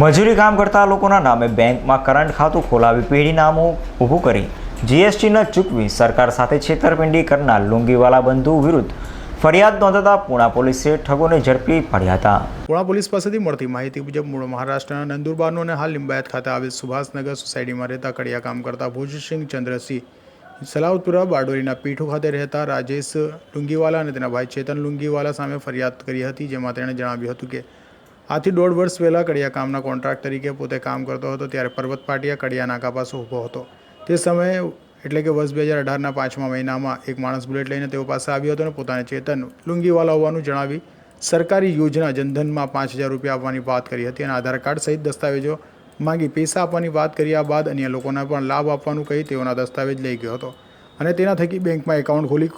મજૂરી કામ કરતા લોકોના નામે બેંકમાં કરંટ ખાતું ખોલાવી પેઢી નામો ઊભું કરી. જીએસટી ન ચૂકવી સરકાર સાથે છેતરપિંડી કરનાર લુંગીવાલા બંધુ વિરુદ્ધ ફરિયાદ નોંધાતા પુણા પોલીસે ઠગોને ઝડપી પાડ્યા હતા. પુણા પોલીસ પાસેથી મળતી માહિતી મુજબ મૂળ મહારાષ્ટ્રના નંદુરબારનો અને હાલ લિંબાયત ખાતે આવેલ સુભાષનગર સોસાયટીમાં રહેતા કડિયા કામ કરતા ભુજસિંહ ચંદ્રસિંહ સલાવતપુરા બારડોલીના પીઠો ખાતે રહેતા રાજેશ લુંગીવાલા અને તેના ભાઈ ચેતન લુંગીવાલા સામે ફરિયાદ કરી હતી, જેમાં તેણે જણાવ્યું હતું કે આથી દોઢ વર્ષ પહેલાં કડિયા કામના કોન્ટ્રાક્ટ તરીકે પોતે કામ કરતો હતો, ત્યારે પર્વત પાટિયા કડિયા નાકા પાસે ઊભો હતો. તે સમયે એટલે કે વર્ષ બે હજાર અઢારના પાંચમા મહિનામાં એક માણસ બુલેટ લઈને તેઓ પાસે આવ્યો હતો અને પોતાને ચેતન લુંગીવાલા હોવાનું જણાવી સરકારી યોજના જનધનમાં પાંચ હજાર રૂપિયા આપવાની વાત કરી હતી અને આધાર કાર્ડ સહિત દસ્તાવેજો માંગી પૈસા આપવાની વાત કર્યા બાદ અન્ય લોકોને પણ લાભ આપવાનું કહી તેઓના દસ્તાવેજ લઈ ગયો હતો. અને તેના થકી બેંકમાં એકાઉન્ટ ખોલી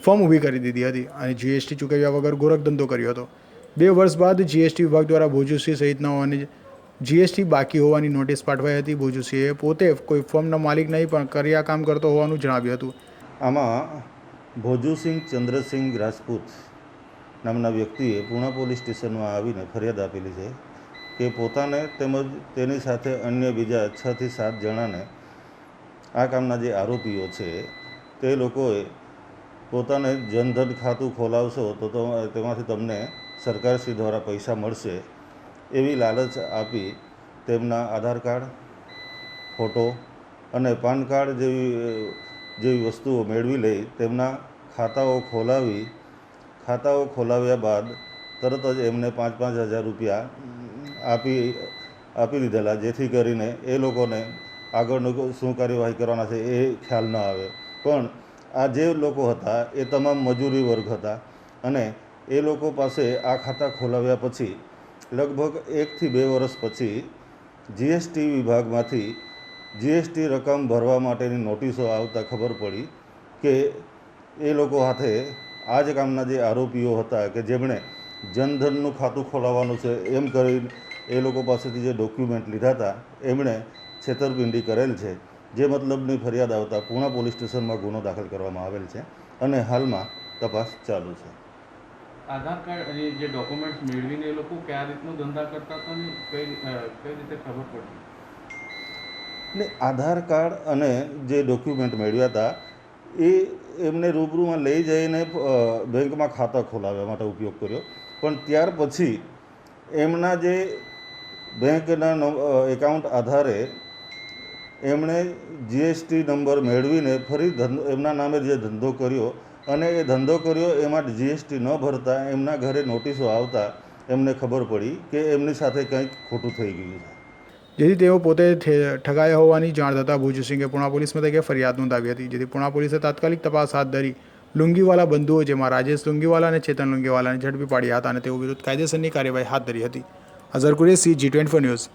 ફોર્મ ઊભી કરી દીધી હતી અને જીએસટી ચૂકવ્યા વગર ગોરખધંધો કર્યો હતો. બે વર્ષ બાદ જીએસટી વિભાગ દ્વારા ભોજુસિંહ સહિતનાઓને જીએસટી બાકી હોવાની નોટિસ પાઠવાઈ હતી. ભોજુસિંહે પોતે કોઈ ફોર્મના માલિક નહીં, પણ કર્યા કામ કરતો હોવાનું જણાવ્યું હતું. આમાં ભોજુસિંહ ચંદ્રસિંહ રાજપૂત નામના વ્યક્તિએ પૂણા પોલીસ સ્ટેશનમાં આવીને ફરિયાદ આપેલી છે કે પોતાને તેમજ તેની સાથે અન્ય બીજા છથી સાત જણાને આ કામના જે આરોપીઓ છે, તે લોકોએ પોતાને જનધન ખાતું ખોલાવશો તો તેમાંથી તમને સરકારશ્રી દ્વારા પૈસા મળશે એવી લાલચ આપી તેમના આધાર કાર્ડ, ફોટો અને પાન કાર્ડ જેવી જેવી વસ્તુઓ મેળવી લઈ તેમના ખાતાઓ ખોલાવી, ખાતાઓ ખોલાવ્યા બાદ તરત જ એમને પાંચ પાંચ હજાર રૂપિયા આપી આપી દીધેલા, જેથી કરીને એ લોકોને આગળનું શું કાર્યવાહી કરવાના છે એ ખ્યાલ ન આવે. પણ આ જે લોકો હતા, એ તમામ મજૂરી વર્ગ હતા અને એ લોકો પાસે આ ખાતા ખોલાવ્યા પછી, લગભગ એકથી બે વર્ષ પછી જીએસટી વિભાગમાંથી જીએસટી રકમ ભરવા માટેની નોટિસો આવતા ખબર પડી કે એ લોકો હાથે આ જ કામના જે આરોપીઓ હતા કે જેમણે જનધનનું ખાતું ખોલાવવાનું છે એમ કરી એ લોકો પાસેથી જે ડોક્યુમેન્ટ લીધા હતા, એમણે છેતરપિંડી કરેલ છે. જે મતલબની ફરિયાદ આવતા પૂણા પોલીસ સ્ટેશનમાં ગુનો દાખલ કરવામાં આવેલ છે અને હાલમાં તપાસ ચાલુ છે. આધાર કાર્ડ અને જે ડોક્યુમેન્ટ્સ મેળવીને એ લોકો કયા રીતનો ધંધા કરતા હતા ને કઈ કઈ રીતે ખબર પડી? ને આધાર કાર્ડ અને જે ડોક્યુમેન્ટ મેળવ્યા હતા એ એમને રૂબરૂમાં લઈ જઈને બેંકમાં ખાતા ખોલાવવા માટે ઉપયોગ કર્યો. પણ ત્યાર પછી એમના જે બેંકના નં- એકાઉન્ટ આધારે એમણે જીએસટી નંબર મેળવીને ફરી ધંધો, એમના નામે જે ધંધો કર્યો અને એ ધંધો કર્યો એમાં જીએસટી ન ભરતા એમના ઘરે નોટિસો આવતા એમને ખબર પડી કે એમની સાથે કંઈક ખોટું થઈ ગયું છે. જેથી તેઓ પોતે ઠગાયા હોવાની જાણ થતાં ભુજસિંહે પુણા પોલીસ મથકે ફરિયાદ નોંધાવી હતી, જેથી પુણા પોલીસે તાત્કાલિક તપાસ હાથ ધરી લુંગીવાલા બંધુઓ, જેમાં રાજેશ લુંગીવાલા અને ચેતન લુંગીવાલાને ઝડપી પાડ્યા હતા અને તેઓ વિરુદ્ધ કાયદેસરની કાર્યવાહી હાથ ધરી હતી. Azhar Qureshi G twenty news.